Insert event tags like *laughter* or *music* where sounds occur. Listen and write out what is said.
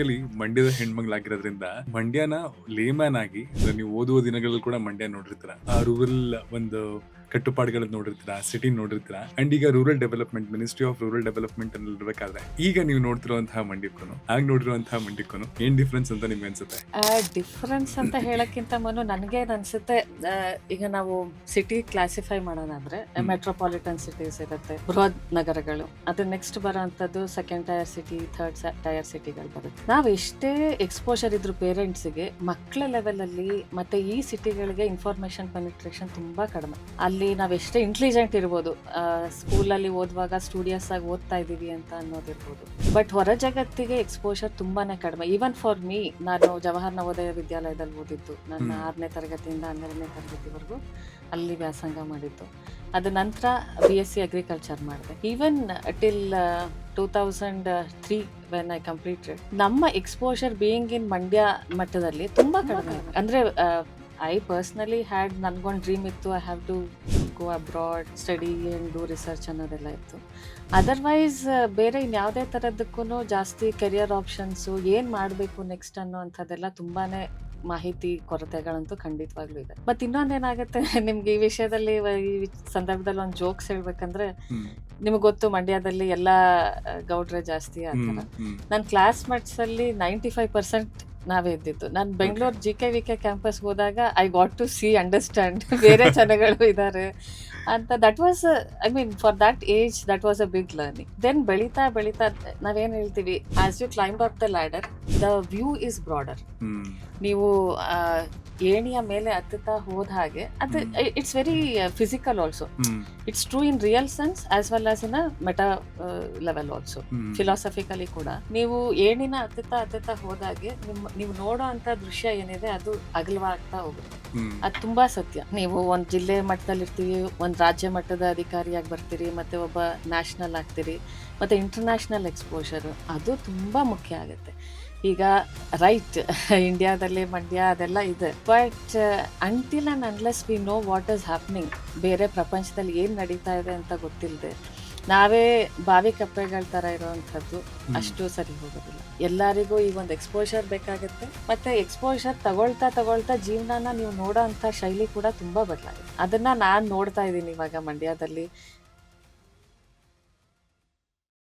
ಮಂಡ್ಯದ ಹೆಣ್ಮಗ್ಳಾಗಿರೋದ್ರಿಂದ ಮಂಡ್ಯನ ಲೇಮ್ಯಾನ್ ಆಗಿ ನೀವು ಓದುವ ದಿನಗಳಲ್ಲಿ ಕೂಡ ಮಂಡ್ಯ ನೋಡಿರ್ತೀರ. ಆ ರೂರಲ್ ಒಂದು ಕಟ್ಟುಪಾಡುಗಳನ್ನ ನೋಡಿರ್ತೀರಾ ಸಿಟಿ ನೋಡಿರ್ತೀರಾ? ಅಂಡ್ ಈಗ rural development ministry of rural development ಅಲ್ಲಿ ಇರಬೇಕಾದ್ರೆ ಈಗ ನೀವು ನೋಡ್ತಿರುವಂತಹ ಮಂಡ್ಯಕ್ಕೂ ಆಗ ನೋಡಿರುವಂತಹ ಮಂಡ್ಯಕ್ಕೂ ಏನ್ ಡಿಫ್ರೆನ್ಸ್ ಅಂತ ನಿಮ್ಗೆ ಅನ್ಸುತ್ತೆ? ಡಿಫ್ರೆನ್ಸ್ ಅಂತ ಹೇಳಕ್ಕಿಂತ ಮನು ನನಗೆ ಅನ್ಸುತ್ತೆ ಈಗ ನಾವು ಸಿಟಿ ಕ್ಲಾಸಿಫೈ ಮಾಡೋದಾದ್ರೆ ಹ್ಮ್. ಮೆಟ್ರೋಪಾಲಿಟನ್ ಸಿಟೀಸ್ ಇರುತ್ತೆ ಬೃಹತ್ ನಗರಗಳು ಅದು next ಬರೋಂಥದ್ದು second tier city third tier ಸಿಟಿಗಳು ಬರುತ್ತೆ. ನಾವ್ ಎಷ್ಟೇ ಎಕ್ಸ್ಪೋಜರ್ ಇದ್ರು ಪೇರೆಂಟ್ಸ್ಗೆ ಮಕ್ಕಳ ಲೆವೆಲ್ ಅಲ್ಲಿ ಮತ್ತೆ ಈ ಸಿಟಿಗಳಿಗೆ ಇನ್ಫಾರ್ಮೇಶನ್ ಪೆನಿಟ್ರೇಷನ್ ತುಂಬಾ ಕಡಿಮೆ. ಅಲ್ಲಿ ನಾವ್ ಎಷ್ಟೇ ಇಂಟೆಲಿಜೆಂಟ್ ಇರ್ಬೋದು ಸ್ಕೂಲಲ್ಲಿ ಓದುವಾಗ ಸ್ಟೂಡಿಯಸ್ ಆಗಿ ಓದ್ತಾ ಇದ್ದೀವಿ ಅಂತ ಅನ್ನೋದಿರ್ಬೋದು. ಬಟ್ ಹೊರ ಜಗತ್ತಿಗೆ ಎಕ್ಸ್ಪೋಷರ್ ತುಂಬಾನೇ ಕಡಿಮೆ. ಈವನ್ ಫಾರ್ ಮೀ ನಾನು ಜವಾಹರ್ ನವೋದಯ ವಿದ್ಯಾಲಯದಲ್ಲಿ ಓದಿದ್ದು ನನ್ನ. ಆರನೇ ತರಗತಿಯಿಂದ ಹನ್ನೆರಡನೇ ತರಗತಿವರೆಗೂ ಅಲ್ಲಿ ವ್ಯಾಸಂಗ ಮಾಡಿದ್ದು. ಅದ ನಂತರ ಬಿ ಎಸ್ ಸಿ ಅಗ್ರಿಕಲ್ಚರ್ ಮಾಡಿದೆ. Even till two thousand three when I completed ನಮ್ಮ ಎಕ್ಸ್ಪೋಷರ್ ಬೀಯಿಂಗ್ ಇನ್ ಮಂಡ್ಯ ಮಟ್ಟದಲ್ಲಿ ತುಂಬಾ ಕಡಿಮೆ. ಅಂದ್ರೆ ಐ ಪರ್ಸ್ನಲಿ ಹ್ಯಾಡ್ ನನಗೊಂದು ಡ್ರೀಮ್ ಇತ್ತು I have to go abroad study and do research ಅನ್ನೋದೆಲ್ಲ ಇತ್ತು. ಅದರ್ವೈಸ್ ಬೇರೆ ಇನ್ಯಾವುದೇ ಥರದಕ್ಕೂ ಜಾಸ್ತಿ ಕೆರಿಯರ್ ಆಪ್ಷನ್ಸು ಏನು ಮಾಡಬೇಕು ನೆಕ್ಸ್ಟ್ ಅನ್ನೋ ಅಂಥದ್ದೆಲ್ಲ ತುಂಬಾನೇ ಮಾಹಿತಿ ಕೊರತೆಗಳಂತೂ ಖಂಡಿತವಾಗ್ಲೂ ಇದೆ. ಮತ್ತೆ ಇನ್ನೊಂದೇನಾಗುತ್ತೆ *laughs* ನಿಮ್ಗೆ ಈ ವಿಷಯದಲ್ಲಿ ಈ ಸಂದರ್ಭದಲ್ಲಿ ಒಂದು ಜೋಕ್ಸ್ ಹೇಳ್ಬೇಕಂದ್ರೆ ನಿಮ್ಗೆ ಗೊತ್ತು ಮಂಡ್ಯದಲ್ಲಿ ಎಲ್ಲ ಗೌಡ್ರೆ ಜಾಸ್ತಿ ಆ ಥರ. ನನ್ನ ಕ್ಲಾಸ್ಮೇಟ್ಸ್ ಅಲ್ಲಿ ನೈಂಟಿ ಫೈವ್ ಪರ್ಸೆಂಟ್ ನಾವೇ ಇದ್ದಿದ್ದು. ನಾನು Bengaluru G K V K campus ಹೋದಾಗ I what to see understand ಬೇರೆ ಜನಗಳು ಇದ್ದಾರೆ ಅಂತ. That was I mean for that age that was a big learning then ಬೆಳೀತಾ ಬೆಳೀತಾ ನಾವೇನು ಹೇಳ್ತೀವಿ as you climb up the ladder the view is broader ನೀವು ಏಣಿಯ ಮೇಲೆ ಹತ್ತುತ್ತಾ ಹೋದ ಹಾಗೆ ಅದು. It's very physical also it's true in real sense as well as in a meta level also philosophically ಕೂಡ. ನೀವು ಏಣಿನ ಹತ್ತುತ್ತಾ ಹತ್ತುತ್ತಾ ಹೋದಾಗೆ ನಿಮ್ಮ ನೀವು ನೋಡೋ ಅಂತ ದೃಶ್ಯ ಏನಿದೆ ಅದು ಅಗಲವಾಗ್ತಾ ಹೋಗುತ್ತೆ. ಅದು ತುಂಬಾ ಸತ್ಯ. ನೀವು ಒಂದ್ ಜಿಲ್ಲೆ ಮಟ್ಟದಲ್ಲಿ ಇರ್ತೀವಿ ಒಂದ್ ರಾಜ್ಯ ಮಟ್ಟದ ಅಧಿಕಾರಿಯಾಗಿ ಬರ್ತೀರಿ ಮತ್ತೆ ಒಬ್ಬ ನ್ಯಾಷನಲ್ ಆಗ್ತೀರಿ ಮತ್ತೆ ಇಂಟರ್ನ್ಯಾಷನಲ್ ಎಕ್ಸ್ಪೋಷರ್ ಅದು ತುಂಬಾ ಮುಖ್ಯ ಆಗುತ್ತೆ. ಈಗ ರೈಟ್ ಇಂಡಿಯಾದಲ್ಲಿ *laughs* ಮಂಡ್ಯ ಅದೆಲ್ಲ ಇದೆ. But until un unless we know what is happening ಬೇರೆ ಪ್ರಪಂಚದಲ್ಲಿ ಏನು ನಡೀತಾ ಇದೆ ಅಂತ ಗೊತ್ತಿಲ್ಲದೆ ನಾವೇ ಬಾವಿ ಕಪ್ಪೆಗಳ ಥರ ಇರೋವಂಥದ್ದು. ಅಷ್ಟು ಸರಿ ಹೋಗೋದಿಲ್ಲ. ಎಲ್ಲರಿಗೂ ಈ ಒಂದು ಎಕ್ಸ್ಪೋಷರ್ ಬೇಕಾಗುತ್ತೆ. ಮತ್ತೆ ಎಕ್ಸ್ಪೋಷರ್ ತಗೊಳ್ತಾ ತಗೊಳ್ತಾ ಜೀವನನ ನೀವು ನೋಡೋ ಅಂತ ಶೈಲಿ ಕೂಡ ತುಂಬಾ ಬದಲಾಗಿದೆ. ಅದನ್ನ ನಾನು ನೋಡ್ತಾ ಇದ್ದೀನಿ ಇವಾಗ ಮಂಡ್ಯದಲ್ಲಿ.